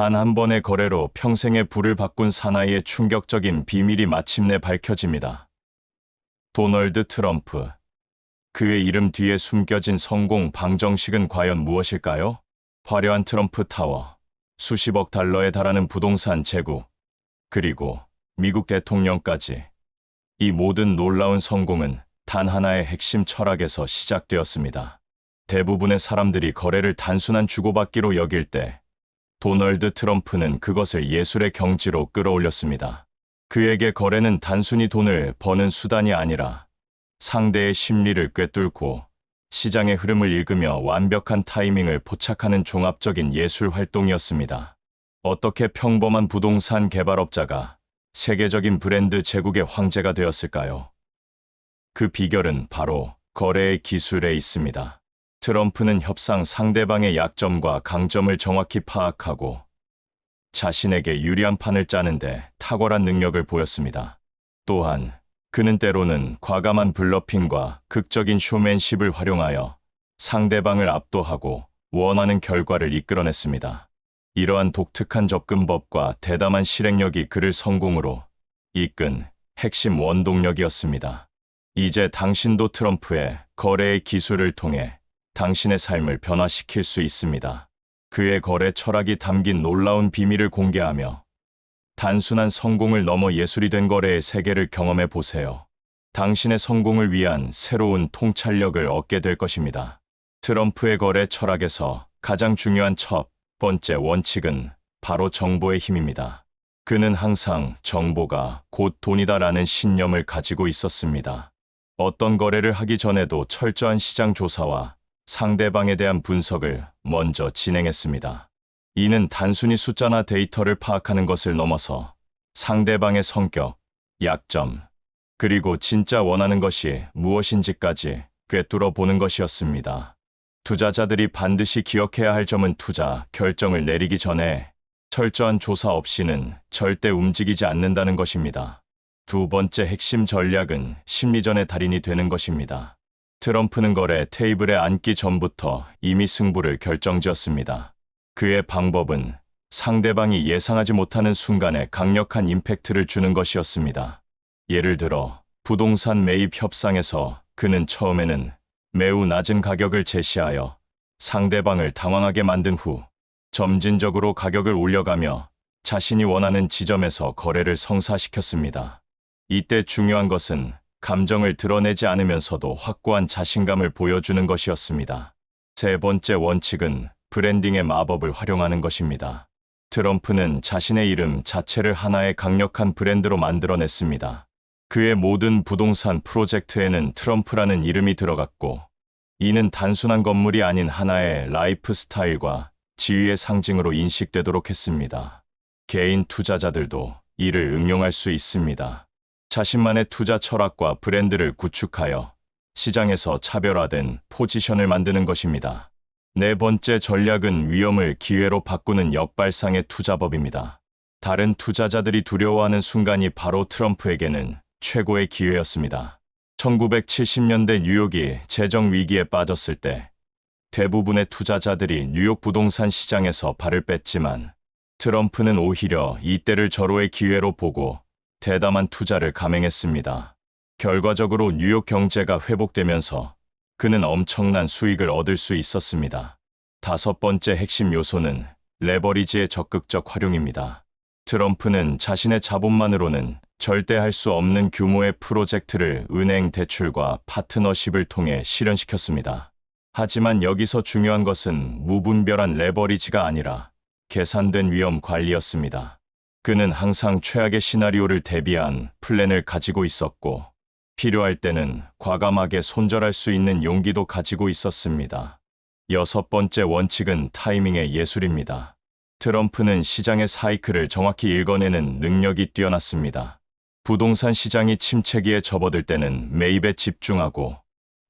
단 한 번의 거래로 평생의 불을 바꾼 사나이의 충격적인 비밀이 마침내 밝혀집니다. 도널드 트럼프. 그의 이름 뒤에 숨겨진 성공 방정식은 과연 무엇일까요? 화려한 트럼프 타워, 수십억 달러에 달하는 부동산 재국, 그리고 미국 대통령까지. 이 모든 놀라운 성공은 단 하나의 핵심 철학에서 시작되었습니다. 대부분의 사람들이 거래를 단순한 주고받기로 여길 때 도널드 트럼프는 그것을 예술의 경지로 끌어올렸습니다. 그에게 거래는 단순히 돈을 버는 수단이 아니라 상대의 심리를 꿰뚫고 시장의 흐름을 읽으며 완벽한 타이밍을 포착하는 종합적인 예술 활동이었습니다. 어떻게 평범한 부동산 개발업자가 세계적인 브랜드 제국의 황제가 되었을까요? 그 비결은 바로 거래의 기술에 있습니다. 트럼프는 협상 상대방의 약점과 강점을 정확히 파악하고 자신에게 유리한 판을 짜는데 탁월한 능력을 보였습니다. 또한 그는 때로는 과감한 블러핑과 극적인 쇼맨십을 활용하여 상대방을 압도하고 원하는 결과를 이끌어냈습니다. 이러한 독특한 접근법과 대담한 실행력이 그를 성공으로 이끈 핵심 원동력이었습니다. 이제 당신도 트럼프의 거래의 기술을 통해 당신의 삶을 변화시킬 수 있습니다. 그의 거래 철학이 담긴 놀라운 비밀을 공개하며 단순한 성공을 넘어 예술이 된 거래의 세계를 경험해 보세요. 당신의 성공을 위한 새로운 통찰력을 얻게 될 것입니다. 트럼프의 거래 철학에서 가장 중요한 첫 번째 원칙은 바로 정보의 힘입니다. 그는 항상 정보가 곧 돈이다라는 신념을 가지고 있었습니다. 어떤 거래를 하기 전에도 철저한 시장 조사와 상대방에 대한 분석을 먼저 진행했습니다. 이는 단순히 숫자나 데이터를 파악하는 것을 넘어서 상대방의 성격, 약점, 그리고 진짜 원하는 것이 무엇인지까지 꿰뚫어 보는 것이었습니다. 투자자들이 반드시 기억해야 할 점은 투자 결정을 내리기 전에 철저한 조사 없이는 절대 움직이지 않는다는 것입니다. 두 번째 핵심 전략은 심리전의 달인이 되는 것입니다. 트럼프는 거래 테이블에 앉기 전부터 이미 승부를 결정지었습니다. 그의 방법은 상대방이 예상하지 못하는 순간에 강력한 임팩트를 주는 것이었습니다. 예를 들어 부동산 매입 협상에서 그는 처음에는 매우 낮은 가격을 제시하여 상대방을 당황하게 만든 후 점진적으로 가격을 올려가며 자신이 원하는 지점에서 거래를 성사시켰습니다. 이때 중요한 것은 감정을 드러내지 않으면서도 확고한 자신감을 보여주는 것이었습니다. 세 번째 원칙은 브랜딩의 마법을 활용하는 것입니다. 트럼프는 자신의 이름 자체를 하나의 강력한 브랜드로 만들어냈습니다. 그의 모든 부동산 프로젝트에는 트럼프라는 이름이 들어갔고, 이는 단순한 건물이 아닌 하나의 라이프 스타일과 지위의 상징으로 인식되도록 했습니다. 개인 투자자들도 이를 응용할 수 있습니다. 자신만의 투자 철학과 브랜드를 구축하여 시장에서 차별화된 포지션을 만드는 것입니다. 네 번째 전략은 위험을 기회로 바꾸는 역발상의 투자법입니다. 다른 투자자들이 두려워하는 순간이 바로 트럼프에게는 최고의 기회였습니다. 1970년대 뉴욕이 재정 위기에 빠졌을 때 대부분의 투자자들이 뉴욕 부동산 시장에서 발을 뺐지만 트럼프는 오히려 이때를 절호의 기회로 보고 대담한 투자를 감행했습니다. 결과적으로 뉴욕 경제가 회복되면서 그는 엄청난 수익을 얻을 수 있었습니다. 다섯 번째 핵심 요소는 레버리지의 적극적 활용입니다. 트럼프는 자신의 자본만으로는 절대 할 수 없는 규모의 프로젝트를 은행 대출과 파트너십을 통해 실현시켰습니다. 하지만 여기서 중요한 것은 무분별한 레버리지가 아니라 계산된 위험 관리였습니다. 그는 항상 최악의 시나리오를 대비한 플랜을 가지고 있었고, 필요할 때는 과감하게 손절할 수 있는 용기도 가지고 있었습니다. 여섯 번째 원칙은 타이밍의 예술입니다. 트럼프는 시장의 사이클을 정확히 읽어내는 능력이 뛰어났습니다. 부동산 시장이 침체기에 접어들 때는 매입에 집중하고,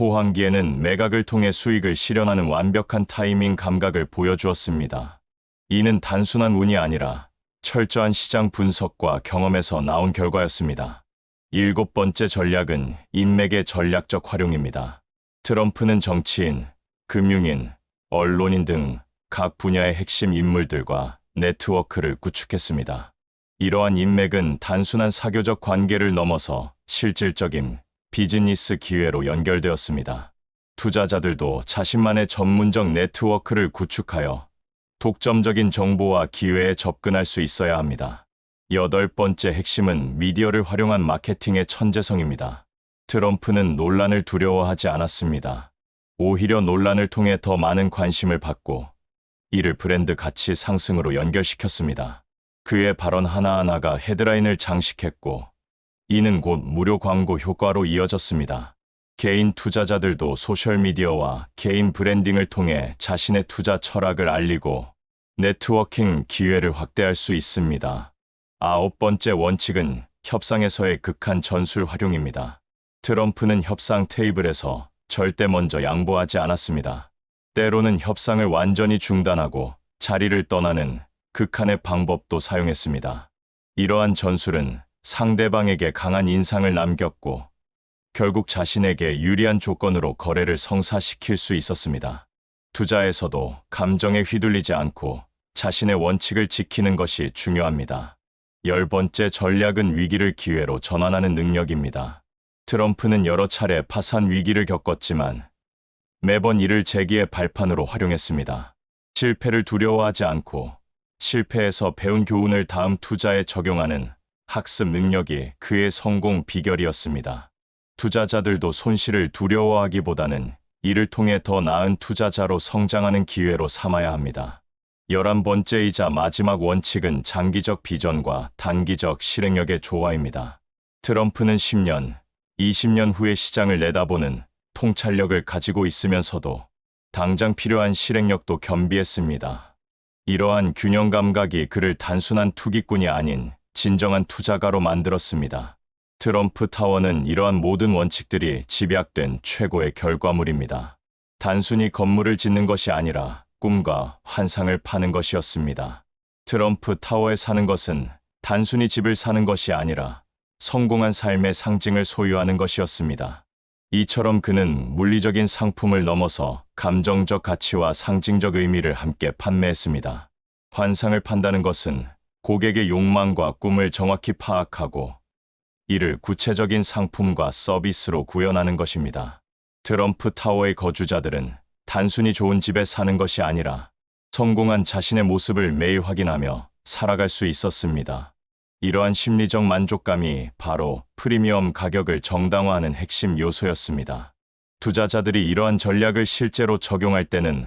호황기에는 매각을 통해 수익을 실현하는 완벽한 타이밍 감각을 보여주었습니다. 이는 단순한 운이 아니라 철저한 시장 분석과 경험에서 나온 결과였습니다. 일곱 번째 전략은 인맥의 전략적 활용입니다. 트럼프는 정치인, 금융인, 언론인 등 각 분야의 핵심 인물들과 네트워크를 구축했습니다. 이러한 인맥은 단순한 사교적 관계를 넘어서 실질적인 비즈니스 기회로 연결되었습니다. 투자자들도 자신만의 전문적 네트워크를 구축하여 독점적인 정보와 기회에 접근할 수 있어야 합니다. 여덟 번째 핵심은 미디어를 활용한 마케팅의 천재성입니다. 트럼프는 논란을 두려워하지 않았습니다. 오히려 논란을 통해 더 많은 관심을 받고 이를 브랜드 가치 상승으로 연결시켰습니다. 그의 발언 하나하나가 헤드라인을 장식했고 이는 곧 무료 광고 효과로 이어졌습니다. 개인 투자자들도 소셜미디어와 개인 브랜딩을 통해 자신의 투자 철학을 알리고 네트워킹 기회를 확대할 수 있습니다. 아홉 번째 원칙은 협상에서의 극한 전술 활용입니다. 트럼프는 협상 테이블에서 절대 먼저 양보하지 않았습니다. 때로는 협상을 완전히 중단하고 자리를 떠나는 극한의 방법도 사용했습니다. 이러한 전술은 상대방에게 강한 인상을 남겼고 결국 자신에게 유리한 조건으로 거래를 성사시킬 수 있었습니다. 투자에서도 감정에 휘둘리지 않고 자신의 원칙을 지키는 것이 중요합니다. 열 번째 전략은 위기를 기회로 전환하는 능력입니다. 트럼프는 여러 차례 파산 위기를 겪었지만 매번 이를 재기의 발판으로 활용했습니다. 실패를 두려워하지 않고 실패에서 배운 교훈을 다음 투자에 적용하는 학습 능력이 그의 성공 비결이었습니다. 투자자들도 손실을 두려워하기보다는 이를 통해 더 나은 투자자로 성장하는 기회로 삼아야 합니다. 열한 번째이자 마지막 원칙은 장기적 비전과 단기적 실행력의 조화입니다. 트럼프는 10년, 20년 후의 시장을 내다보는 통찰력을 가지고 있으면서도 당장 필요한 실행력도 겸비했습니다. 이러한 균형 감각이 그를 단순한 투기꾼이 아닌 진정한 투자가로 만들었습니다. 트럼프 타워는 이러한 모든 원칙들이 집약된 최고의 결과물입니다. 단순히 건물을 짓는 것이 아니라 꿈과 환상을 파는 것이었습니다. 트럼프 타워에 사는 것은 단순히 집을 사는 것이 아니라 성공한 삶의 상징을 소유하는 것이었습니다. 이처럼 그는 물리적인 상품을 넘어서 감정적 가치와 상징적 의미를 함께 판매했습니다. 환상을 판다는 것은 고객의 욕망과 꿈을 정확히 파악하고 이를 구체적인 상품과 서비스로 구현하는 것입니다. 트럼프 타워의 거주자들은 단순히 좋은 집에 사는 것이 아니라 성공한 자신의 모습을 매일 확인하며 살아갈 수 있었습니다. 이러한 심리적 만족감이 바로 프리미엄 가격을 정당화하는 핵심 요소였습니다. 투자자들이 이러한 전략을 실제로 적용할 때는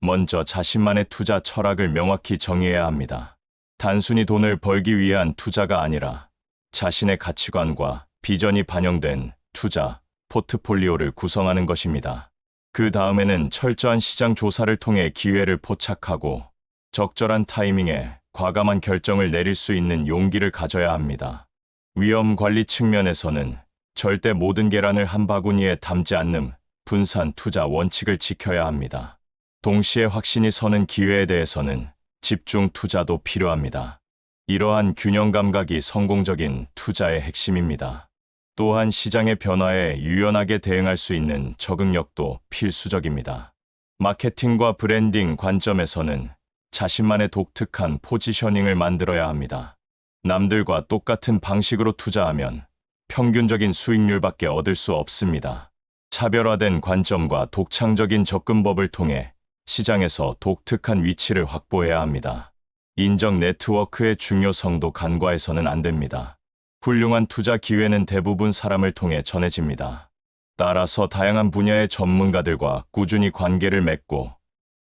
먼저 자신만의 투자 철학을 명확히 정의해야 합니다. 단순히 돈을 벌기 위한 투자가 아니라 자신의 가치관과 비전이 반영된 투자 포트폴리오를 구성하는 것입니다. 그 다음에는 철저한 시장 조사를 통해 기회를 포착하고 적절한 타이밍에 과감한 결정을 내릴 수 있는 용기를 가져야 합니다. 위험 관리 측면에서는 절대 모든 계란을 한 바구니에 담지 않는 분산 투자 원칙을 지켜야 합니다. 동시에 확신이 서는 기회에 대해서는 집중 투자도 필요합니다. 이러한 균형 감각이 성공적인 투자의 핵심입니다. 또한 시장의 변화에 유연하게 대응할 수 있는 적응력도 필수적입니다. 마케팅과 브랜딩 관점에서는 자신만의 독특한 포지셔닝을 만들어야 합니다. 남들과 똑같은 방식으로 투자하면 평균적인 수익률밖에 얻을 수 없습니다. 차별화된 관점과 독창적인 접근법을 통해 시장에서 독특한 위치를 확보해야 합니다. 인정 네트워크의 중요성도 간과해서는 안 됩니다. 훌륭한 투자 기회는 대부분 사람을 통해 전해집니다. 따라서 다양한 분야의 전문가들과 꾸준히 관계를 맺고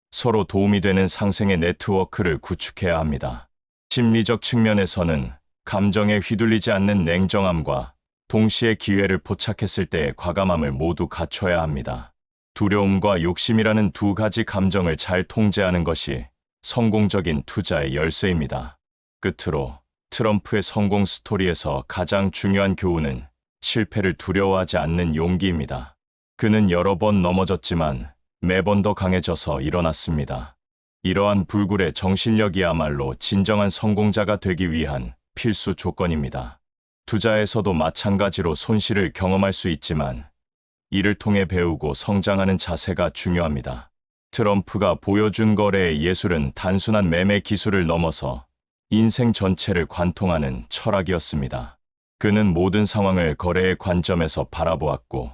서로 도움이 되는 상생의 네트워크를 구축해야 합니다. 심리적 측면에서는 감정에 휘둘리지 않는 냉정함과 동시에 기회를 포착했을 때의 과감함을 모두 갖춰야 합니다. 두려움과 욕심이라는 두 가지 감정을 잘 통제하는 것이 성공적인 투자의 열쇠입니다. 끝으로 트럼프의 성공 스토리에서 가장 중요한 교훈은 실패를 두려워하지 않는 용기입니다. 그는 여러 번 넘어졌지만 매번 더 강해져서 일어났습니다. 이러한 불굴의 정신력이야말로 진정한 성공자가 되기 위한 필수 조건입니다. 투자에서도 마찬가지로 손실을 경험할 수 있지만 이를 통해 배우고 성장하는 자세가 중요합니다. 트럼프가 보여준 거래의 예술은 단순한 매매 기술을 넘어서 인생 전체를 관통하는 철학이었습니다. 그는 모든 상황을 거래의 관점에서 바라보았고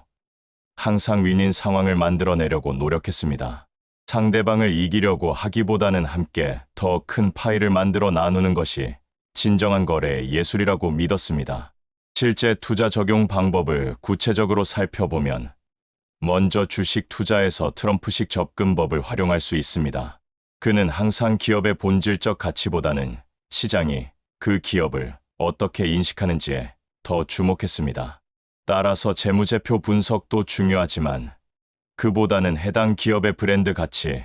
항상 윈인 상황을 만들어내려고 노력했습니다. 상대방을 이기려고 하기보다는 함께 더 큰 파일을 만들어 나누는 것이 진정한 거래의 예술이라고 믿었습니다. 실제 투자 적용 방법을 구체적으로 살펴보면 먼저 주식 투자에서 트럼프식 접근법을 활용할 수 있습니다. 그는 항상 기업의 본질적 가치보다는 시장이 그 기업을 어떻게 인식하는지에 더 주목했습니다. 따라서 재무제표 분석도 중요하지만 그보다는 해당 기업의 브랜드 가치,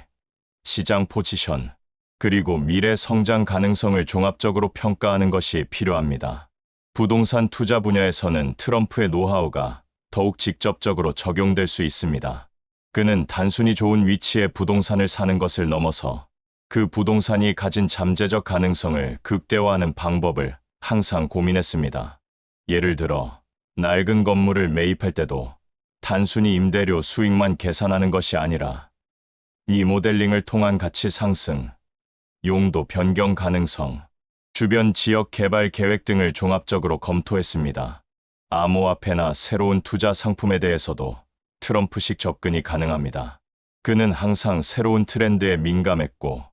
시장 포지션, 그리고 미래 성장 가능성을 종합적으로 평가하는 것이 필요합니다. 부동산 투자 분야에서는 트럼프의 노하우가 더욱 직접적으로 적용될 수 있습니다. 그는 단순히 좋은 위치에 부동산을 사는 것을 넘어서 그 부동산이 가진 잠재적 가능성을 극대화하는 방법을 항상 고민했습니다. 예를 들어, 낡은 건물을 매입할 때도 단순히 임대료 수익만 계산하는 것이 아니라 이 모델링을 통한 가치 상승, 용도 변경 가능성, 주변 지역 개발 계획 등을 종합적으로 검토했습니다. 암호화폐나 새로운 투자 상품에 대해서도 트럼프식 접근이 가능합니다. 그는 항상 새로운 트렌드에 민감했고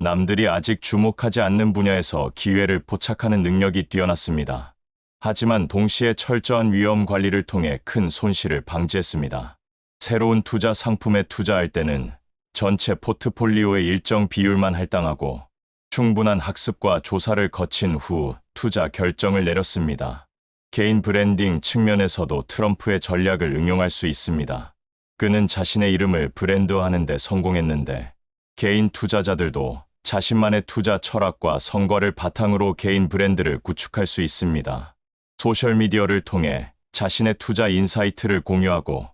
남들이 아직 주목하지 않는 분야에서 기회를 포착하는 능력이 뛰어났습니다. 하지만 동시에 철저한 위험 관리를 통해 큰 손실을 방지했습니다. 새로운 투자 상품에 투자할 때는 전체 포트폴리오의 일정 비율만 할당하고 충분한 학습과 조사를 거친 후 투자 결정을 내렸습니다. 개인 브랜딩 측면에서도 트럼프의 전략을 응용할 수 있습니다. 그는 자신의 이름을 브랜드화하는 데 성공했는데 개인 투자자들도 자신만의 투자 철학과 성과를 바탕으로 개인 브랜드를 구축할 수 있습니다. 소셜미디어를 통해 자신의 투자 인사이트를 공유하고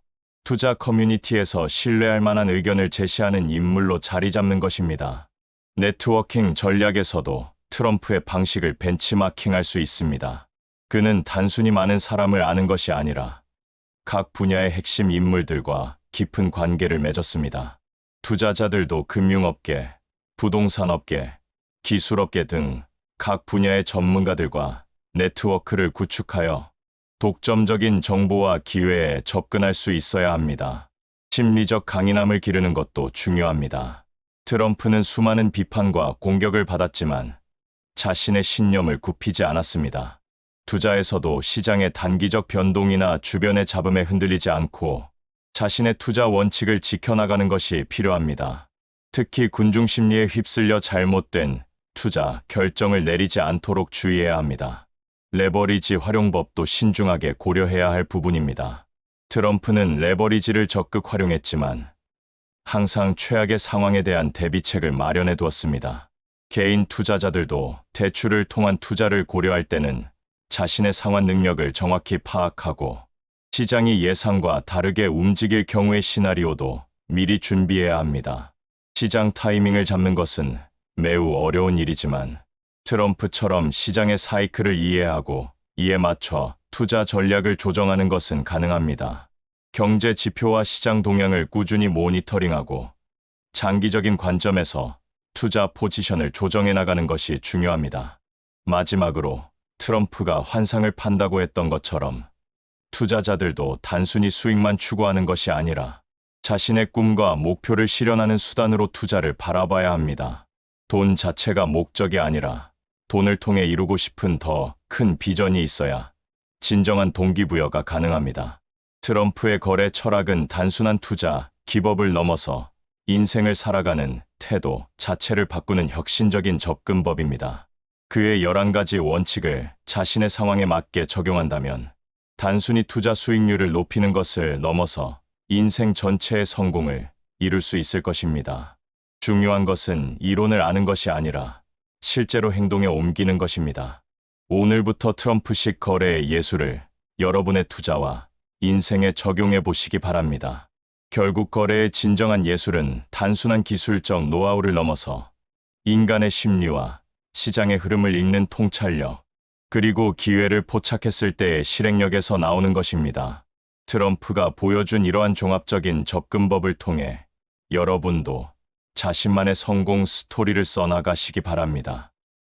투자 커뮤니티에서 신뢰할 만한 의견을 제시하는 인물로 자리 잡는 것입니다. 네트워킹 전략에서도 트럼프의 방식을 벤치마킹할 수 있습니다. 그는 단순히 많은 사람을 아는 것이 아니라 각 분야의 핵심 인물들과 깊은 관계를 맺었습니다. 투자자들도 금융업계, 부동산업계, 기술업계 등 각 분야의 전문가들과 네트워크를 구축하여 독점적인 정보와 기회에 접근할 수 있어야 합니다. 심리적 강인함을 기르는 것도 중요합니다. 트럼프는 수많은 비판과 공격을 받았지만 자신의 신념을 굽히지 않았습니다. 투자에서도 시장의 단기적 변동이나 주변의 잡음에 흔들리지 않고 자신의 투자 원칙을 지켜나가는 것이 필요합니다. 특히 군중 심리에 휩쓸려 잘못된 투자 결정을 내리지 않도록 주의해야 합니다. 레버리지 활용법도 신중하게 고려해야 할 부분입니다. 트럼프는 레버리지를 적극 활용했지만 항상 최악의 상황에 대한 대비책을 마련해 두었습니다. 개인 투자자들도 대출을 통한 투자를 고려할 때는 자신의 상환 능력을 정확히 파악하고 시장이 예상과 다르게 움직일 경우의 시나리오도 미리 준비해야 합니다. 시장 타이밍을 잡는 것은 매우 어려운 일이지만 트럼프처럼 시장의 사이클을 이해하고 이에 맞춰 투자 전략을 조정하는 것은 가능합니다. 경제 지표와 시장 동향을 꾸준히 모니터링하고 장기적인 관점에서 투자 포지션을 조정해 나가는 것이 중요합니다. 마지막으로 트럼프가 환상을 판다고 했던 것처럼 투자자들도 단순히 수익만 추구하는 것이 아니라 자신의 꿈과 목표를 실현하는 수단으로 투자를 바라봐야 합니다. 돈 자체가 목적이 아니라 돈을 통해 이루고 싶은 더 큰 비전이 있어야 진정한 동기부여가 가능합니다. 트럼프의 거래 철학은 단순한 투자, 기법을 넘어서 인생을 살아가는 태도 자체를 바꾸는 혁신적인 접근법입니다. 그의 11가지 원칙을 자신의 상황에 맞게 적용한다면 단순히 투자 수익률을 높이는 것을 넘어서 인생 전체의 성공을 이룰 수 있을 것입니다. 중요한 것은 이론을 아는 것이 아니라 실제로 행동에 옮기는 것입니다. 오늘부터 트럼프식 거래의 예술을 여러분의 투자와 인생에 적용해 보시기 바랍니다. 결국 거래의 진정한 예술은 단순한 기술적 노하우를 넘어서 인간의 심리와 시장의 흐름을 읽는 통찰력, 그리고 기회를 포착했을 때의 실행력에서 나오는 것입니다. 트럼프가 보여준 이러한 종합적인 접근법을 통해 여러분도 자신만의 성공 스토리를 써나가시기 바랍니다.